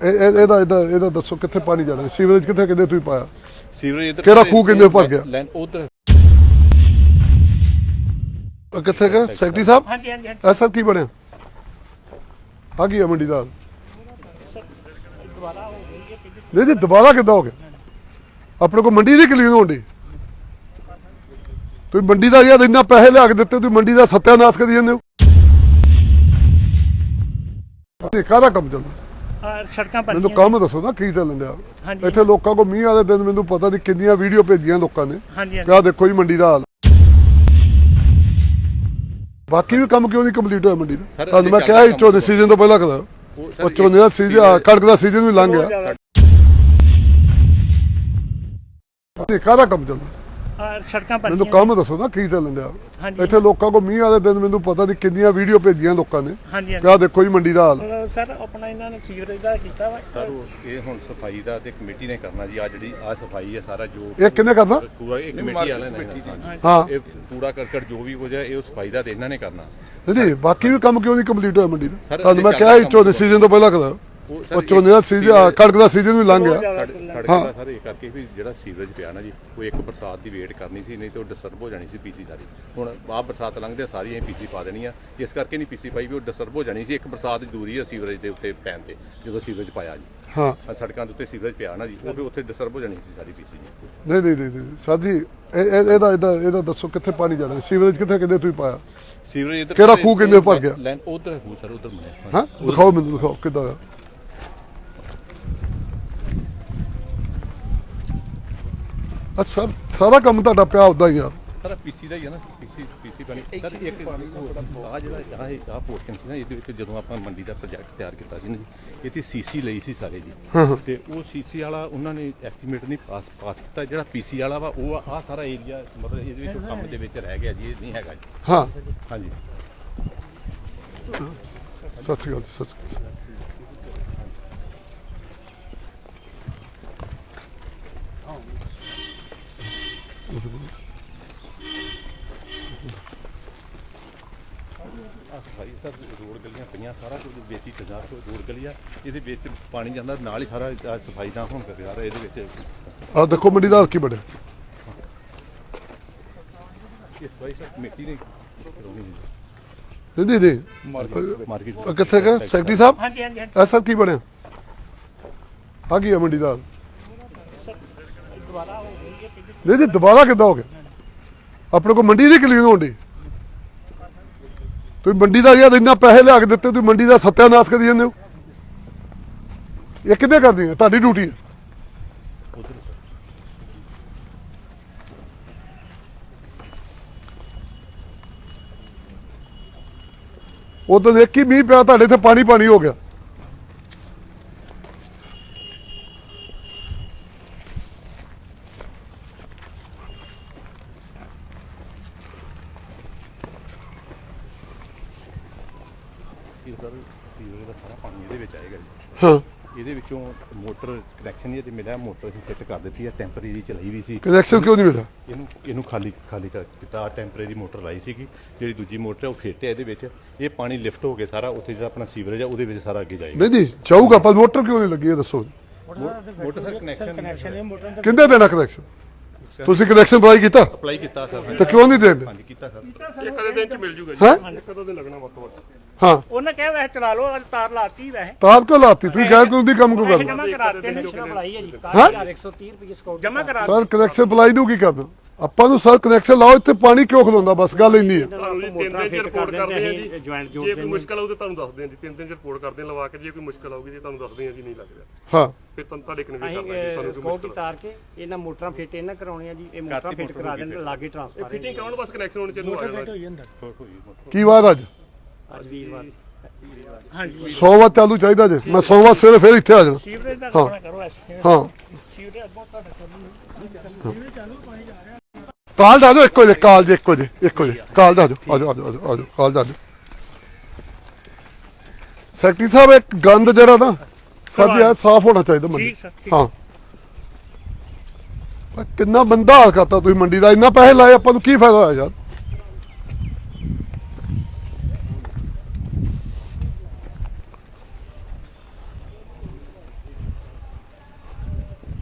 ਇਹ- ਇਹਦਾ ਇਹਦਾ ਇਹਦਾ ਦੱਸੋ ਕਿੱਥੇ ਪਾਣੀ ਜਾਣਾ? ਸੀਵਰੇਜ ਕਿੱਥੇ ਕਿੱਥੇ ਤੁਸੀਂ ਪਾਇਆ? ਸੀਵਰੇਜ ਇੱਧਰ ਕਿਹੜਾ ਖੂਹ ਕਿੰਨੇ ਭਰ ਗਿਆ? ਲੈਨ ਉਧਰ। ਅਹ ਕਿੱਥੇ ਗਏ ਸੈਕਟਰੀ ਸਾਹਿਬ? ਹਾਂਜੀ ਹਾਂਜੀ ਹਾਂਜੀ। ਐਸਾ ਕੀ ਬਣਿਆ? ਆ ਗਈ ਆ ਮੰਡੀ ਦਾ ਨਹੀਂ ਜੀ ਦੁਬਾਰਾ ਕਿੱਦਾਂ ਹੋ ਗਿਆ? ਆਪਣੇ ਕੋ ਮੰਡੀ ਨਹੀਂ ਕਲੀਨ ਹੋਣੀ ਤੁਸੀਂ ਮੰਡੀ ਦਾ ਯਾਰ ਇੰਨਾ ਪੈਸੇ ਲਿਆ ਕੇ ਦਿੱਤੇ ਤੁਸੀਂ ਮੰਡੀ ਦਾ ਸੱਤਿਆਨਾਸ਼ ਕਰੀ ਜਾਂਦੇ ਹੋ। ਇਹ ਕਾਹਦਾ ਕੰਮ ਚੱਲਦਾ। ਆਹ ਸੜਕਾਂ ਮੈਨੂੰ ਬਣੀਆਂ ਕੰਮ ਦੱਸੋ ਨਾ ਕੀ ਚੱਲਣ ਡਿਆ। ਹਾਂਜੀ। ਇੱਥੇ ਲੋਕਾਂ ਕੋ ਮੀਂਹ ਵਾਲੇ ਦਿਨ ਮੈਨੂੰ ਪਤਾ ਨਹੀਂ ਕਿੰਨੀਆਂ ਵੀਡੀਓ ਭੇਜੀਆਂ ਲੋਕਾਂ ਨੇ। ਹਾਂਜੀ ਕਿ ਆਹ ਦੇਖੋ ਜੀ ਮੰਡੀ ਦਾ ਹਾਲ। ਬਾਕੀ ਵੀ ਕੰਮ ਕਿਉਂ ਨਹੀਂ ਕੰਪਲੀਟ ਹੋਇਆ ਮੰਡੀ ਦਾ? ਸਰ, ਤੁਹਾਨੂੰ ਮੈਂ ਕਿਹਾ ਸੀ ਝੋਨੇ ਸੀਜ਼ਨ ਤੋਂ ਪਹਿਲਾਂ ਕਰਾ ਉਹ ਉਹ ਝੋਨੇ ਦਾ ਸੀਜ਼ਨ ਕਣਕ ਦਾ ਸੀਜ਼ਨ ਵੀ ਲੰਘ ਗਿਆ। ਇਹ ਕਾਹਦਾ ਕੰਮ ਚੱਲਦਾ। ਆਹ ਸੜਕਾਂ ਮੈਨੂੰ ਬਣੀਆਂ ਕੰਮ ਦੱਸੋ ਨਾ ਕੀ ਚੱਲਣ ਡਿਆ। ਹਾਂਜੀ। ਇੱਥੇ ਲੋਕਾਂ ਕੋ ਮੀਂਹ ਵਾਲੇ ਦਿਨ ਮੈਨੂੰ ਪਤਾ ਨਹੀਂ ਕਿੰਨੀਆਂ ਵੀਡੀਓ ਭੇਜੀਆਂ ਲੋਕਾਂ ਨੇ। ਹਾਂਜੀ ਕਿ ਆਹ ਦੇਖੋ ਜੀ ਮੰਡੀ ਦਾ ਹਾਲ। ਹਾਂਜੀ ਸਰ ਆਪਣਾ ਇਹਨਾਂ ਨੇ ਸੀਵਰੇਜ ਦਾ ਕੀਤਾ ਵਾ। ਸਰ ਉਹ ਇਹ ਹੁਣ ਸਫ਼ਾਈ ਦਾ ਤੇ ਕਮੇਟੀ ਨੇ ਕਰਨਾ ਜੀ ਆ ਜਿਹੜੀ ਆ ਸਫ਼ਾਈ ਹੈ ਸਾਰਾ ਜੋ ਇਹ ਕਿੰਨੇ ਕਰਨਾ? ਪੂਰਾ ਇਹ ਕਮੇਟੀ ਵਾਲਿਆਂ ਨੇ ਕਰਨਾ। ਹਾਂ। ਇਹ ਕੂੜਾ ਕਰਕਟ ਜੋ ਵੀ ਕੁਝ ਹੈ ਇਹ ਉਹ ਸਫ਼ਾਈ ਦਾ ਤੇ ਇਹਨਾਂ ਨੇ ਕਰਨਾ। ਨਹੀਂ ਬਾਕੀ ਵੀ ਕੰਮ ਕਿਉਂ ਨਹੀਂ ਕੰਪਲੀਟ ਹੋਇਆ ਮੰਡੀ ਦਾ? ਤੁਹਾਨੂੰ ਮੈਂ ਕਿਹਾ ਝੋਨੇ ਸੀਜ਼ਨ ਤੋਂ ਪਹਿਲਾਂ ਕਰਾ ਉਹ ਝੋਨੇ ਦਾ ਸੀਜ਼ਨ ਕਣਕ ਦਾ ਸੀਜ਼ਨ ਵੀ ਲੰਘ ਗਿਆ। ਦਾ ਸਰ ਇਹ ਕਰਕੇ ਵੀ ਜਿਹੜਾ ਸੀਵਰੇਜ ਪਿਆ ਨਾ ਜੀ ਉਹ ਇੱਕ ਬਰਸਾਤ ਦੀ ਵੇਟ ਕਰਨੀ ਸੀ ਨਹੀਂ ਤੇ ਉਹ ਡਿਸਟਰਬ ਹੋ ਜਾਣੀ ਸੀ ਪੀਸੀ ਸਾਰੀ ਹੁਣ ਆਹ ਬਰਸਾਤ ਲੰਘਦੇ ਸਾਰੀਆਂ ਪੀਸੀ ਪਾ ਦੇਣੀ ਆ। ਇਸ ਕਰਕੇ ਨਹੀਂ ਪੀਸੀ ਪਾਈ ਵੀ ਉਹ ਡਿਸਟਰਬ ਹੋ ਜਾਣੀ ਸੀ ਇੱਕ ਬਰਸਾਤ ਜ਼ਰੂਰੀ ਹੈ ਸੀਵਰੇਜ ਦੇ ਉੱਤੇ ਪੈਣ ਤੇ ਜਦੋਂ ਸੀਵਰੇਜ ਪਾਇਆ ਜੀ। ਹਾਂ। ਆਹ ਸੜਕਾਂ ਦੇ ਉੱਤੇ ਸੀਵਰੇਜ ਪਿਆ ਨਾ ਜੀ ਉਹ ਵੀ ਉੱਥੇ ਡਿਸਟਰਬ ਹੋ ਜਾਣੀ ਸੀ ਸਾਰੀ ਪੀਸੀ ਜੀ। ਨਹੀਂ ਨਹੀਂ ਨਹੀਂ ਨਹੀਂ ਸਾਜੀ ਇਹ ਇਹ- ਇਹਦਾ ਇਹਦਾ ਇਹਦਾ ਦੱਸੋ ਕਿੱਥੇ ਪਾਣੀ ਜਾਣਾ ਸੀਵਰੇਜ ਕਿੱਥੇ ਕਿੱਥੇ ਤੁਸੀਂ ਪਾਇਆ? ਸੀਵਰੇਜ ਇੱਧਰ ਕਿਹੜਾ ਖੂਹ ਕਿੰਨੇ ਭਰ ਗਿਆ? ਲੈਨ ਉਧਰ ਖੂਹ ਸਰ ਉਧਰ ਬਣਿਆ ਹਾਂ? ਦਿਖਾਓ ਮੈਨੂੰ ਦਿਖਾਓ ਕਿੱਦਾਂ ਆ ਅੱਛਾ ਸਾਰਾ ਕੰਮ ਤੁਹਾਡਾ ਪਿਆ ਉਦਾਂ ਹੀ ਆ। ਸਰ ਪੀਸੀ ਦਾ ਹੀ ਹੈ ਨਾ ਪੀਸੀ ਪੀਸੀ ਪਾਣੀ। ਸਰ ਇੱਕ ਆ ਜਿਹੜਾ ਆ ਆ ਪੋਰਸ਼ਨ ਸੀ ਨਾ ਇਹਦੇ ਵਿੱਚ ਜਦੋਂ ਆਪਾਂ ਮੰਡੀ ਦਾ ਪ੍ਰੋਜੈਕਟ ਤਿਆਰ ਕੀਤਾ ਸੀ ਨਾ ਜੀ ਤੇ ਸੀਸੀ ਲਈ ਸੀ ਸਾਰੇ ਜੀ। ਤੇ ਉਹ ਸੀਸੀ ਵਾਲਾ ਉਹਨਾਂ ਨੇ ਐਸਟੀਮੇਟ ਨਹੀਂ ਪਾਸ ਪਾਸ ਕੀਤਾ ਜਿਹੜਾ ਪੀਸੀ ਵਾਲਾ ਵਾ ਉਹ ਆ ਸਾਰਾ ਏਰੀਆ ਮਤਲਬ ਇਹਦੇ ਵਿੱਚ ਕੰਮ ਦੇ ਵਿੱਚ ਰਹਿ ਗਿਆ ਜੀ ਇਹ ਨਹੀਂ ਹੈਗਾ ਜੀ। ਹਾਂ। ਹਾਂਜੀ। ਸਤਿ ਸ਼੍ਰੀ ਅਕਾਲ ਜੀ, ਸਤਿ ਸ਼੍ਰੀ ਅਕਾਲ। ਸਰ ਰੋਡ ਗਲੀਆਂ ਪਈਆਂ ਸਾਰਾ ਕੁਝ ਵਿੱਚ ਤਜਾਰ ਤੋਂ ਰੋਡ ਗਲੀ ਆ। ਇਹਦੇ ਵਿੱਚ ਪਾਣੀ ਜਾਂਦਾ ਨਾਲ ਹੀ ਸਾਰਾ ਸਫ਼ਾਈ ਨਾ ਹੋਣ ਕਰਕੇ ਸਾਰਾ ਇਹਦੇ ਵਿੱਚ ਆ ਦੇਖੋ ਮੰਡੀ ਦਾ ਕੀ ਬਣਿਆ। ਨੇ ਨਹੀਂ ਨਹੀਂ ਮਾਰਕੀਟ ਕਿੱਥੇ ਗਏ ਸੈਕਟਰੀ ਸਾਹਿਬ? ਹਾਂਜੀ ਹਾਂਜੀ। ਐਸਾ ਕੀ ਬਣਿਆ? ਆ ਗਈ ਆ ਮੰਡੀ ਦਾ ਦੁਬਾਰਾ ਹੋ ਗਈ ਹੈ ਕਿ ਨਹੀਂ ਜੀ ਦੁਬਾਰਾ ਕਿੱਦਾਂ ਹੋ ਗਿਆ? ਆਪਣੇ ਕੋ ਮੰਡੀ ਨਹੀਂ ਕਲੀਨ ਹੋਣੀ। ਤੁਸੀਂ ਮੰਡੀ ਦਾ ਯਾਰ ਇੰਨਾ ਪੈਸੇ ਲਿਆ ਕੇ ਦਿੱਤੇ, ਤੁਸੀਂ ਮੰਡੀ ਦਾ ਸੱਤਿਆਨਾਸ਼ ਕਰੀ ਜਾਂਦੇ ਹੋ। ਇਹ ਕਿੱਦਾਂ ਕਰਦੀ ਹੈ? ਤੁਹਾਡੀ ਡਿਊਟੀ ਹੈ। ਉਦੋਂ ਇੱਕ ਹੀ ਮੀਂਹ ਪਿਆ, ਤੁਹਾਡੇ ਇੱਥੇ ਪਾਣੀ ਪਾਣੀ ਹੋ ਗਿਆ। ਸਰ ਸੀਵਰੇਜ ਦਾ ਸਾਰਾ ਪਾਣੀ ਇਹਦੇ ਵਿੱਚ ਆਏਗਾ ਜੀ। ਹਾਂ। ਇਹਦੇ ਵਿੱਚੋਂ ਮੋਟਰ ਕਨੈਕਸ਼ਨ ਤੇ ਮਿਲਿਆ ਮੋਟਰ ਅਸੀਂ ਫਿੱਟ ਕਰ ਦਿੱਤੀ ਹੈ ਟੈਂਪਰੇਰੀ ਚਲਾਈ ਵੀ ਸੀ। ਕਨੈਕਸ਼ਨ ਕਿਉਂ ਨਹੀਂ ਮਿਲਿਆ? ਇਹਨੂੰ ਇਹਨੂੰ ਖਾਲੀ ਖਾਲੀ ਕਰ ਦਿੱਤਾ ਟੈਂਪਰੇਰੀ ਮੋਟਰ ਲਾਈ ਸੀਗੀ ਜਿਹੜੀ ਦੂਜੀ ਮੋਟਰ ਹੈ ਉਹ ਫਿੱਟ ਹੈ ਇਹਦੇ ਵਿੱਚ। ਇਹ ਪਾਣੀ ਲਿਫਟ ਹੋ ਕੇ ਸਾਰਾ ਉੱਥੇ ਜਿਹੜਾ ਆਪਣਾ ਸੀਵਰੇਜ ਹੈ ਉਹਦੇ ਵਿੱਚ ਸਾਰਾ ਅੱਗੇ ਜਾਏਗਾ। ਨਹੀਂ ਨਹੀਂ ਚਾਹੂਗਾ ਪਰ ਮੋਟਰ ਕਿਉਂ ਨਹੀਂ ਲੱਗੀ ਇਹ ਦੱਸੋ ਮੋਟਰ ਸਰ ਕਨੈਕਸ਼ਨ ਕਨੈਕਸ਼ਨ ਇਹ ਮੋਟਰ ਦਾ ਕਿੰਨੇ ਦੇਣਾ ਕਨੈਕਸ਼ਨ ਤੁਸੀਂ ਕਨੈਕਸ਼ਨ ਅਪਲਾਈ ਕੀਤਾ? ਅਪਲਾਈ ਕੀਤਾ ਸਰ ਤੇ ਕਿਉਂ ਨਹੀਂ ਦੇਣ? ਹਾਂਜੀ ਕੀਤਾ ਸਰ ਹੈ? ਕਦੋਂ ਦੇ ਲੱਗਣਾ ਵੱਧ ਤੋਂ ਵੱਧ। ਹਾਂ। ਉਹਨੇ ਕਿਹਾ ਵੈਸੇ ਚਲਾ ਲਓ ਅੱਜ ਤਾਰ ਲਾਤੀ ਵੈਸੇ। ਤਾਰ ਕਿਉਂ ਲਾਤੀ? ਤੁਸੀਂ ਗੈਰ ਕਾਨੂੰਨੀ ਕੰਮ ਕਿਉਂ ਕਰਨਾ? ਜਮਾ ਕਰਾਤੇ ਨੇ। ਬਣਾਈ ਹੈ ਜੀ। ਹਾਂ? 130 ਰੁਪਏ ਸਕਾਊਟ ਜਮਾ ਕਰਾ ਸਰ ਕਨੈਕਸ਼ਨ ਅਪਲਾਈ ਨੂੰ ਕੀ ਕਰਨਾ? ਆਪਾਂ ਨੂੰ ਸਰ ਕਨੈਕਸ਼ਨ ਲਾਓ ਇੱਥੇ ਪਾਣੀ ਕਿਉਂ ਖਲੋਂਦਾ? ਬਸ ਗੱਲ ਇੰਨੀ ਹੈ। ਤੁਹਾਨੂੰ ਜੀ ਤਿੰਨ ਦਿਨ ਚ ਰਿਪੋਰਟ ਕਰਦੇ ਆ ਜੀ। ਜੁਆਇੰਟ ਜੇ ਕੋਈ ਮੁਸ਼ਕਲ ਆਊ ਤਾਂ ਤੁਹਾਨੂੰ ਦੱਸਦੇ ਆ ਜੀ। ਤਿੰਨ ਦਿਨ ਚ ਰਿਪੋਰਟ ਕਰਦੇ ਆ ਲਵਾ ਕੇ ਜੇ ਕੋਈ ਮੁਸ਼ਕਲ ਆਊਗੀ ਜੀ ਤੁਹਾਨੂੰ ਦੱਸਦੇ ਆ ਜੀ ਨਹੀਂ ਲੱਗ ਰਿਹਾ। ਹਾਂ। ਫਿਰ ਤੁਹਾਨੂੰ ਤੁਹਾਡੇ ਕਨਵੇ ਕਰਨਾ ਜੀ ਸਾਨੂੰ ਕੋਈ ਸਕਾਊਟ ਮੁਸ਼ਕਲ ਤਾਰ ਕੇ ਇਹਨਾਂ ਮੋਟਰਾਂ ਫਿੱਟ ਇਹਨਾਂ ਕਰਾਉਣੀਆਂ ਜੀ। ਇਹ ਮੋਟਰਾਂ ਫਿੱਟ ਕਰਾ ਦੇਣ ਲਾਗੇ ਟਰਾਂਸਫਾਰਮਰ ਫਿਟਿੰਗ ਕਰਾਉਣ ਬਸ ਕਨੈਕਸ਼ਨ ਹੋਣ ਚਾਹੀਦਾ ਆ ਜਾਣਾ ਕੀ ਬਾਤ ਅੱਜ? ਅੱਜ ਵੀਰਵਾਰ ਹਾਂਜੀ ਚਾਲੂ ਚਾਹੀਦਾ ਜੇ। ਮੈਂ ਸੋਮਵਾਰ ਸਵੇਰੇ ਫਿਰ ਇੱਥੇ ਆ ਜਾਣਾ। ਸੀਵਰੇਜ ਦਾ ਕੰਮ ਕਰੋ ਐਸੇ ਹਾਂ। ਸੀਵਰੇਜ ਅੱਗੋਂ ਤੁਹਾਡਾ ਚੱਲੂ ਕਾਲ ਦਾ ਦਿਓ ਇੱਕੋ ਜੇ ਕਾਲ ਜੇ ਇੱਕੋ ਜੇ ਇੱਕੋ ਜੇ ਕਾਲ ਦਾ ਦਿਓ ਆਜੋ ਆਜੋ ਆਜੋ ਆਜੋ ਕਾਲ ਦਾ ਦਿਓ। ਸੈਕਟਰੀ ਸਾਹਿਬ ਇੱਕ ਗੰਦ ਜਿਹੜਾ ਨਾ ਸਾਡੀ ਆ ਸਾਫ਼ ਹੋਣਾ ਚਾਹੀਦਾ ਮੰਡੀ ਠੀਕ ਸਰ ਠੀਕ। ਹਾਂ। ਪਰ ਕਿੰਨਾ ਬੰਦਾ ਹਾਲ ਕਰਤਾ ਤੁਸੀਂ ਮੰਡੀ ਦਾ ਇੰਨਾ ਪੈਸੇ ਲਾਏ ਆਪਾਂ ਨੂੰ ਕੀ ਫਾਇਦਾ ਹੋਇਆ ਯਾਰ?